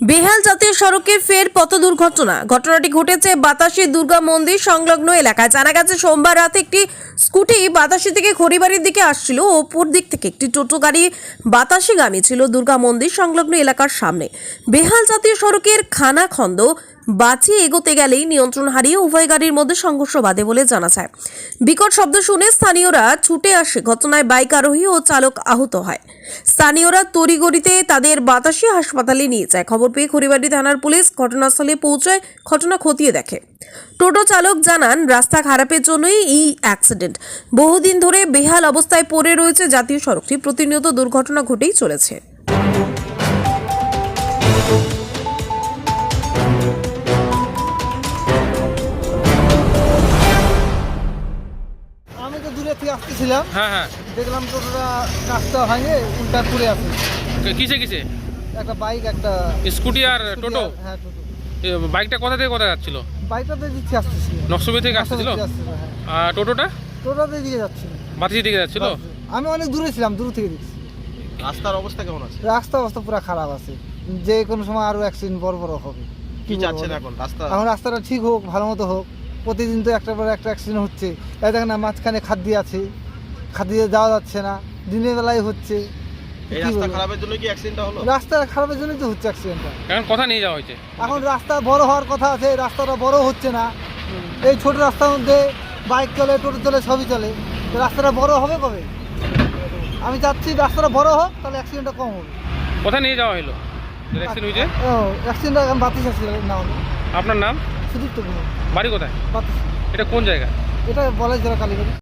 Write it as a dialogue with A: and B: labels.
A: বেহাল জাতীয় সড়কে ফের পথ দুর্ঘটনা ঘটনাটি ঘটেছে বাতাসি দুর্গা মন্দির সংলগ্ন এলাকায়। জানা গেছে, সোমবার রাতে একটি স্কুটি বাতাসি থেকে খড়িবাড়ির দিকে আসছিল ওপর দিক থেকে একটি টোটো গাড়ি বাতাসিগামী ছিল দুর্গা মন্দির সংলগ্ন এলাকার সামনে। বেহাল জাতীয় সড়কের খানাখন্দ বাঁচিয়ে এগোতে গেলেই নিয়ন্ত্রণ হারিয়ে উভয় গাড়ির মধ্যে সংঘর্ষ বাধে বলে জানা যায়। বিকট শব্দ শুনে স্থানীয়রা ছুটে আসে। ঘটনায় বাইক আরোহী ও চালক আহত হয়। স্থানীয়রা তড়িগড়িতে তাদের বাতাসি হাসপাতালে নিয়ে যায়। খবর পেয়ে খড়িবাড়ি থানার পুলিশ ঘটনাস্থলে পৌঁছায়, ঘটনা খতিয়ে দেখে। টোটো চালক জানান, রাস্তা খারাপের জন্যই এই অ্যাক্সিডেন্ট। বহুদিন ধরে বেহাল অবস্থায় পড়ে রয়েছে জাতীয় সড়কটি। প্রতিনিয়ত দুর্ঘটনা ঘটেই চলেছে।
B: আমি তো দূরে থেকে আসতেছিলাম।
C: হ্যাঁ হ্যাঁ।
B: দেখলাম টোটোটা রাস্তা ভাঙে উল্টা ঘুরে আছে।
C: কিসে কিসে?
B: একটা বাইক একটা
C: স্কুটি আর টোটো?
B: হ্যাঁ টোটো।
C: বাইকটা কোথা থেকে কোথায় যাচ্ছিল?
B: বাইকটাতে দিচ্ছি আসতেছিল।
C: নকশবী থেকে আসতেছিল?
B: দিয়ে হ্যাঁ।
C: আর টোটোটা?
B: টোটোতে দিকে যাচ্ছিল।
C: বাতিসি দিকে যাচ্ছিল?
B: আমি অনেক দূরে ছিলাম দূর থেকে দেখছি।
D: রাস্তার অবস্থা কেমন আছে?
B: রাস্তা অবস্থা পুরো খারাপ আছে। যে কোনো সময় আরও অ্যাক্সিডেন্ট বড় বড় হবে।
D: কি চাচ্ছেন এখন? রাস্তা?
B: এখন রাস্তাটা ঠিক হোক ভালো মতো হোক। প্রতিদিন তো একটা পর একটা অ্যাক্সিডেন্ট হচ্ছে। এই দেখেন না মাঝখানে খাদ দিয়ে আছে। খাদ দিয়ে যাওয়া যাচ্ছে না দিনের বেলায় হচ্ছে।
D: রাস্তা? খারাপের
B: জন্যই তো হচ্ছে অ্যাক্সিডেন্টটা
C: এখন কথা নিয়ে যাওয়া হয়েছে।
B: এখন রাস্তা বড় হওয়ার কথা আছে এই রাস্তাটা বড় হচ্ছে না। এই ছোট রাস্তার মধ্যে বাইক চলে টোটো চলে সবই চলে। রাস্তাটা বড় হবে কবে? আমি চাচ্ছি রাস্তাটা বড় হোক তাহলে অ্যাক্সিডেন্টটা কম হবে।
C: কোথায় নিয়ে যাওয়া হলো? অ্যাক্সিডেন্ট হয়েছে?
B: ও অ্যাক্সিডেন্টটা এখন বাতিস আছে না হলে
C: আপনার নাম?
B: সুদীপ্ত
C: বাড়ি কোথায়? এটা কোন জায়গা?
B: এটা বলা জেলা কালীবাড়ি।